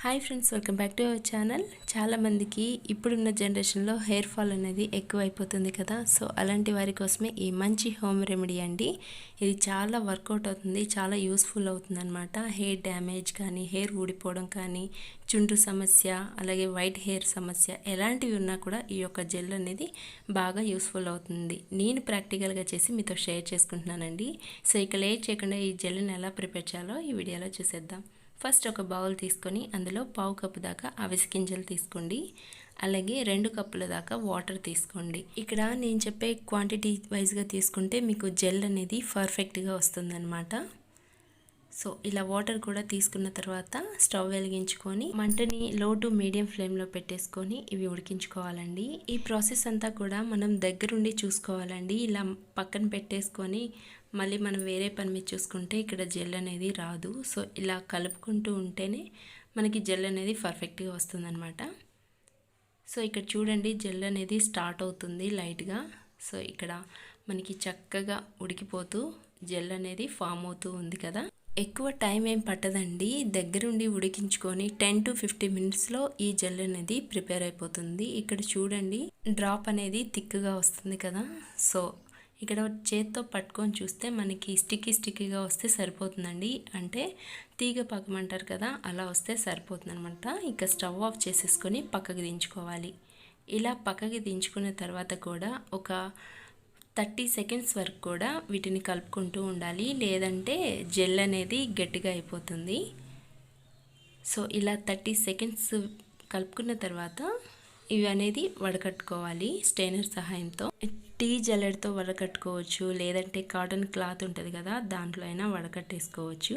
Hi friends welcome back to our channel చాలామందికి ఇప్పుడున్న జనరేషన్లో హెయిర్ ఫాల్ అనేది ఎక్కువైపోతుంది కదా. సో అలాంటి వారి కోసమే ఈ మంచి హోమ్ రెమెడీ అండి. ఇది చాలా వర్కౌట్ అవుతుంది చాలా యూస్ఫుల్ అవుతుంది అనమాట హెయిర్ డ్యామేజ్ కానీ హెయిర్ ఊడిపోవడం కానీ చుండ్రు సమస్య అలాగే వైట్ హెయిర్ సమస్య ఎలాంటివి ఉన్నా కూడా ఈ యొక్క జెల్ అనేది బాగా యూస్ఫుల్ అవుతుంది. నేను ప్రాక్టికల్గా చేసి మీతో షేర్ చేసుకుంటున్నానండి. సో ఇక లేట్ చేయకుండా ఈ జెల్ని ఎలా ప్రిపేర్ చేయాలో ఈ వీడియోలో చూసేద్దాం. ఫస్ట్ ఒక బౌల్ తీసుకొని అందులో పావు కప్పు దాకా అవిసి గింజలు తీసుకోండి. అలాగే రెండు కప్పుల దాకా వాటర్ తీసుకోండి. ఇక్కడ నేను చెప్పే క్వాంటిటీ వైజ్గా తీసుకుంటే మీకు జెల్ అనేది పర్ఫెక్ట్గా వస్తుందన్నమాట. సో ఇలా వాటర్ కూడా తీసుకున్న తర్వాత స్టవ్ వెలిగించుకొని మంటని లో టు మీడియం ఫ్లేమ్లో పెట్టేసుకొని ఇవి ఉడికించుకోవాలండి. ఈ ప్రాసెస్ అంతా కూడా మనం దగ్గరుండి చూసుకోవాలండి. ఇలా పక్కన పెట్టేసుకొని మళ్ళీ మనం వేరే పని మీద చూసుకుంటే ఇక్కడ జెల్ అనేది రాదు. సో ఇలా కలుపుకుంటూ ఉంటేనే మనకి జెల్ అనేది పర్ఫెక్ట్గా వస్తుందన్నమాట. సో ఇక్కడ చూడండి జెల్ అనేది స్టార్ట్ అవుతుంది లైట్గా సో ఇక్కడ మనకి చక్కగా ఉడికిపోతూ జెల్ అనేది ఫామ్ అవుతూ ఉంది కదా. ఎక్కువ టైం ఏం పట్టదండి. దగ్గరుండి ఉడికించుకొని టెన్ టు ఫిఫ్టీ మినిట్స్లో ఈ జెల్ అనేది ప్రిపేర్ అయిపోతుంది. ఇక్కడ చూడండి డ్రాప్ అనేది థిక్గా వస్తుంది కదా. సో ఇక్కడ చేత్తో పట్టుకొని చూస్తే మనకి స్టిక్కీ స్టిక్కీగా వస్తే సరిపోతుందండి. అంటే తీగ పక్కమంటారు కదా అలా వస్తే సరిపోతుంది అనమాట ఇక స్టవ్ ఆఫ్ చేసేసుకొని పక్కకి దించుకోవాలి. ఇలా పక్కకి దించుకున్న తర్వాత కూడా ఒక థర్టీ సెకండ్స్ వరకు కూడా వీటిని కలుపుకుంటూ ఉండాలి. లేదంటే జెల్ అనేది గట్టిగా అయిపోతుంది. సో ఇలా థర్టీ సెకండ్స్ కలుపుకున్న తర్వాత ఇవి అనేది వడకట్టుకోవాలి స్టెయినర్ సహాయంతో. టీ జల్లెడతో వడకట్టుకోవచ్చు. లేదంటే కాటన్ క్లాత్ ఉంటుంది కదా దాంట్లో అయినా వడకట్టేసుకోవచ్చు.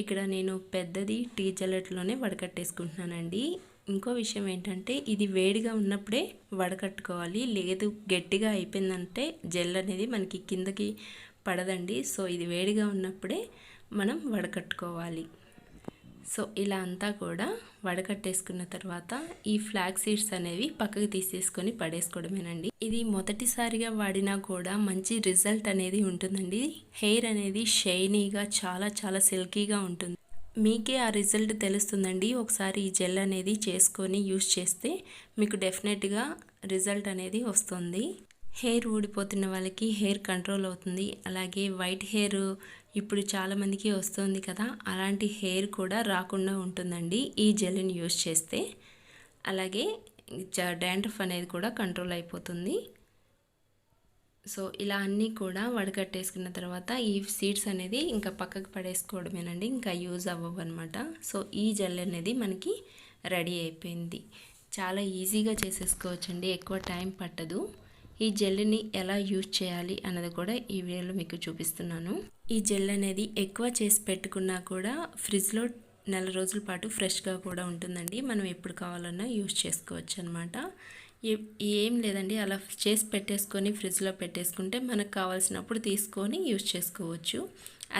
ఇక్కడ నేను పెద్దది టీ జల్లెట్లోనే వడకట్టేసుకుంటున్నానండి. ఇంకో విషయం ఏంటంటే ఇది వేడిగా ఉన్నప్పుడే వడకట్టుకోవాలి. లేదు గట్టిగా అయిపోయిందంటే జెల్ అనేది మనకి కిందకి పడదండి. సో ఇది వేడిగా ఉన్నప్పుడే మనం వడకట్టుకోవాలి. సో ఇలా అంతా కూడా వడకట్టేసుకున్న తర్వాత ఈ ఫ్లాగ్ సీడ్స్ అనేవి పక్కకు తీసేసుకొని పడేసుకోవడమేనండి. ఇది మొదటిసారిగా వాడినా కూడా మంచి రిజల్ట్ అనేది ఉంటుందండి. హెయిర్ అనేది షైనీగా చాలా చాలా సిల్కీగా ఉంటుంది. మీకే ఆ రిజల్ట్ తెలుస్తుందండి. ఒకసారి ఈ జెల్ అనేది చేసుకొని యూస్ చేస్తే మీకు డెఫినెట్గా రిజల్ట్ అనేది వస్తుంది. హెయిర్ ఊడిపోతున్న వాళ్ళకి హెయిర్ కంట్రోల్ అవుతుంది. అలాగే వైట్ హెయిర్ ఇప్పుడు చాలామందికి వస్తుంది కదా అలాంటి హెయిర్ కూడా రాకుండా ఉంటుందండి ఈ జెల్ని యూస్ చేస్తే. అలాగే డాండ్రఫ్ అనేది కూడా కంట్రోల్ అయిపోతుంది. సో ఇలా అన్నీ కూడా వడకట్టేసుకున్న తర్వాత ఈ సీడ్స్ అనేది ఇంకా పక్కకు పడేసుకోవడమేనండి ఇంకా యూజ్ అవ్వవు అనమాట సో ఈ జెల్ అనేది మనకి రెడీ అయిపోయింది. చాలా ఈజీగా చేసేసుకోవచ్చండి ఎక్కువ టైం పట్టదు. ఈ జెల్ని ఎలా యూజ్ చేయాలి అన్నది కూడా ఈ వీడియోలో మీకు చూపిస్తున్నాను. ఈ జెల్ అనేది ఎక్కువ చేసి పెట్టుకున్నా కూడా ఫ్రిడ్జ్లో నెల రోజుల పాటు ఫ్రెష్గా కూడా ఉంటుందండి. మనం ఎప్పుడు కావాలన్నా యూజ్ చేసుకోవచ్చు అనమాట ఏం లేదండి. అలా చేసి పెట్టేసుకొని ఫ్రిడ్జ్లో పెట్టేసుకుంటే మనకు కావాల్సినప్పుడు తీసుకొని యూజ్ చేసుకోవచ్చు.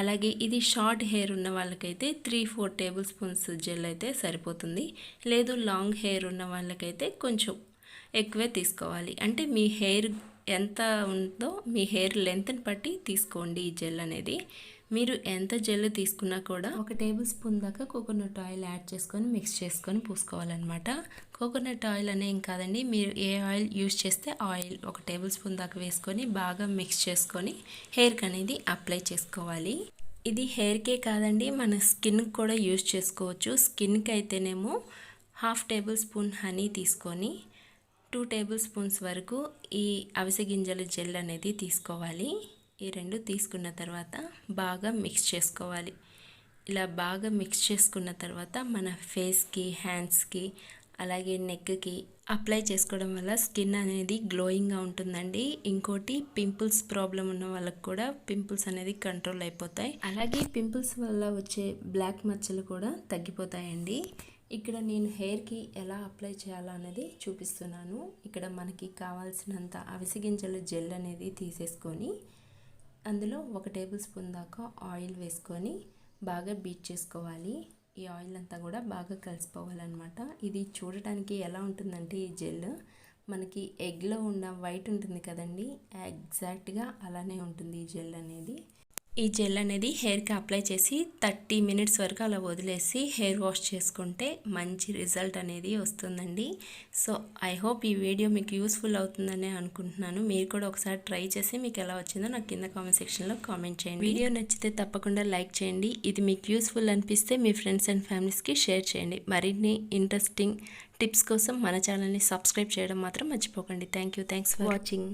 అలాగే ఇది షార్ట్ హెయిర్ ఉన్న వాళ్ళకైతే three four table spoons gel అయితే సరిపోతుంది. లేదు లాంగ్ హెయిర్ ఉన్న వాళ్ళకైతే కొంచెం ఎక్కువే తీసుకోవాలి. అంటే మీ హెయిర్ ఎంత ఉందో మీ హెయిర్ లెంత్ని బట్టి తీసుకోండి ఈ జెల్ అనేది. మీరు ఎంత జెల్ తీసుకున్నా కూడా ఒక టేబుల్ స్పూన్ దాకా కోకోనట్ ఆయిల్ యాడ్ చేసుకొని మిక్స్ చేసుకొని పూసుకోవాలన్నమాట. కోకోనట్ ఆయిల్ అనే కాదండి మీరు ఏ ఆయిల్ యూస్ చేస్తే ఆయిల్ ఒక టేబుల్ స్పూన్ దాకా వేసుకొని బాగా మిక్స్ చేసుకొని హెయిర్కి అనేది అప్లై చేసుకోవాలి. ఇది హెయిర్కే కాదండి మన స్కిన్కి కూడా యూస్ చేసుకోవచ్చు. స్కిన్కి అయితేనేమో హాఫ్ టేబుల్ స్పూన్ హనీ తీసుకొని టూ టేబుల్ స్పూన్స్ వరకు ఈ అవిసె గింజల జెల్ అనేది తీసుకోవాలి. ఈ రెండు తీసుకున్న తర్వాత బాగా మిక్స్ చేసుకోవాలి. ఇలా బాగా మిక్స్ చేసుకున్న తర్వాత మన ఫేస్కి హ్యాండ్స్కి అలాగే నెక్కి అప్లై చేసుకోవడం వల్ల స్కిన్ అనేది గ్లోయింగ్గా ఉంటుందండి. ఇంకోటి పింపుల్స్ ప్రాబ్లం ఉన్న వాళ్ళకి కూడా పింపుల్స్ అనేది కంట్రోల్ అయిపోతాయి. అలాగే పింపుల్స్ వల్ల వచ్చే బ్లాక్ మచ్చలు కూడా తగ్గిపోతాయండి. ఇక్కడ నేను హెయిర్కి ఎలా అప్లై చేయాలనేది చూపిస్తున్నాను. ఇక్కడ మనకి కావాల్సినంత అవిసె గింజల జెల్ అనేది తీసేసుకొని అందులో ఒక టేబుల్ స్పూన్ దాకా ఆయిల్ వేసుకొని బాగా బీట్ చేసుకోవాలి. ఈ ఆయిల్ అంతా కూడా బాగా కలిసిపోవాలన్నమాట. ఇది చూడటానికి ఎలా ఉంటుందంటే ఈ జెల్ మనకి ఎగ్లో ఉన్న వైట్ ఉంటుంది కదండి ఎగ్జాక్ట్గా అలానే ఉంటుంది ఈ జెల్ అనేది. ఈ జెల్ అనేది హెయిర్కి అప్లై చేసి థర్టీ మినిట్స్ వరకు అలా వదిలేసి హెయిర్ వాష్ చేసుకుంటే మంచి రిజల్ట్ అనేది వస్తుందండి. సో ఐ హోప్ ఈ వీడియో మీకు యూస్ఫుల్ అవుతుందని అనుకుంటున్నాను. మీరు కూడా ఒకసారి ట్రై చేసి మీకు ఎలా వచ్చిందో నాకు కింద కామెంట్ సెక్షన్లో కామెంట్ చేయండి. వీడియో నచ్చితే తప్పకుండా లైక్ చేయండి. ఇది మీకు యూస్ఫుల్ అనిపిస్తే మీ ఫ్రెండ్స్ అండ్ ఫ్యామిలీస్కి షేర్ చేయండి. మరిన్ని ఇంట్రెస్టింగ్ టిప్స్ కోసం మన ఛానల్ని సబ్స్క్రైబ్ చేయడం మాత్రం మర్చిపోకండి. Thank you. Thanks for watching.